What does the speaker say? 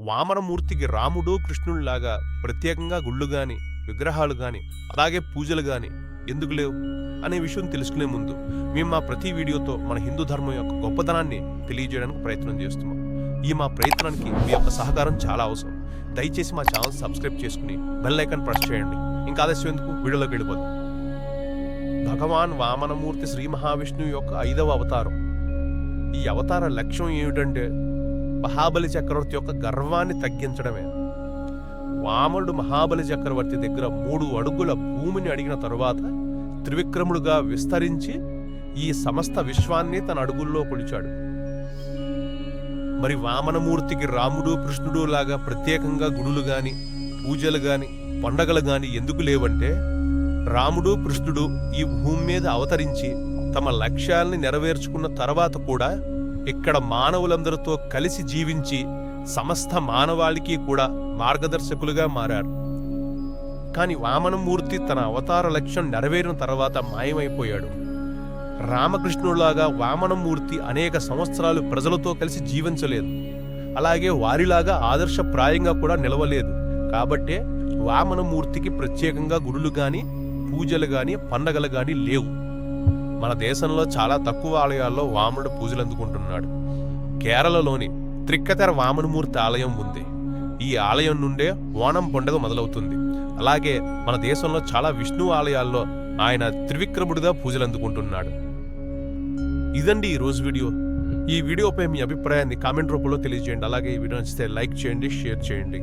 వామనమూర్తికి రాముడు కృష్ణుడిలాగా ప్రత్యేకంగా గుళ్ళు గాని విగ్రహాలు గాని అలాగే పూజలు గాని ఎందుకు లేవు? అనే విషయం తెలుసుకునే ముందు మేము మా ప్రతి వీడియోతో మన హిందూ ధర్మం యొక్క గొప్పతనాన్ని తెలియజేయడానికి ప్రయత్నం చేస్తున్నాం. ఈ మా ప్రయత్నానికి మీ యొక్క సహకారం చాలా అవసరం. దయచేసి మా ఛానల్ సబ్స్క్రైబ్ చేసుకుని బెల్ ఐకాన్ ప్రెస్ చేయండి. ఇంకా ఆలస్యం ఎందుకు? వీడియోలోకి వెళ్ళిపోదాం. భగవాన్ వామనమూర్తి శ్రీ మహావిష్ణువు యొక్క ఐదవ అవతారం. ఈ అవతార లక్ష్యం ఏమిటంటే మహాబలి చక్రవర్తి యొక్క గర్వాన్ని తగ్గించడమే. వామనుడు మహాబలి చక్రవర్తి దగ్గర మూడు అడుగుల భూమిని అడిగిన తరువాత త్రివిక్రముడుగా విస్తరించి ఈ సమస్త విశ్వాన్ని తన అడుగుల్లో కొలిచాడు. మరి వామనమూర్తికి రాముడు కృష్ణుడు లాగా ప్రత్యేకంగా గుడులు గాని పూజలు గాని పండగలు గాని ఎందుకు లేవంటే రాముడు కృష్ణుడు ఈ భూమి మీద అవతరించి తమ లక్ష్యాల్ని నెరవేర్చుకున్న తర్వాత కూడా ఇక్కడ మానవులందరితో కలిసి జీవించి సమస్త మానవాళికి కూడా మార్గదర్శకులుగా మారారు. కాని వామనమూర్తి తన అవతార లక్ష్యం నెరవేరిన తర్వాత మాయమైపోయాడు. రామకృష్ణులాగా వామనమూర్తి అనేక సంవత్సరాలు ప్రజలతో కలిసి జీవించలేదు. అలాగే వారిలాగా ఆదర్శప్రాయంగా కూడా నిలవలేదు. కాబట్టే వామనమూర్తికి ప్రత్యేకంగా గుడులు గాని పూజలు గాని పండగలు గాని లేవు. మన దేశంలో చాలా తక్కువ ఆలయాల్లో వామనుడు పూజలు అందుకుంటున్నాడు. కేరళలోని త్రిక్కతెర వామనమూర్తి ఆలయం ఉంది. ఈ ఆలయం నుండే ఓణం పండుగ మొదలవుతుంది. అలాగే మన దేశంలో చాలా విష్ణు ఆలయాల్లో ఆయన త్రివిక్రముడిగా పూజలు అందుకుంటున్నాడు. ఇదండి ఈ రోజు వీడియో. ఈ వీడియోపై మీ అభిప్రాయాన్ని కామెంట్ రూపంలో తెలియజేయండి. అలాగే ఈ వీడియో నచ్చితే లైక్ చేయండి షేర్ చేయండి.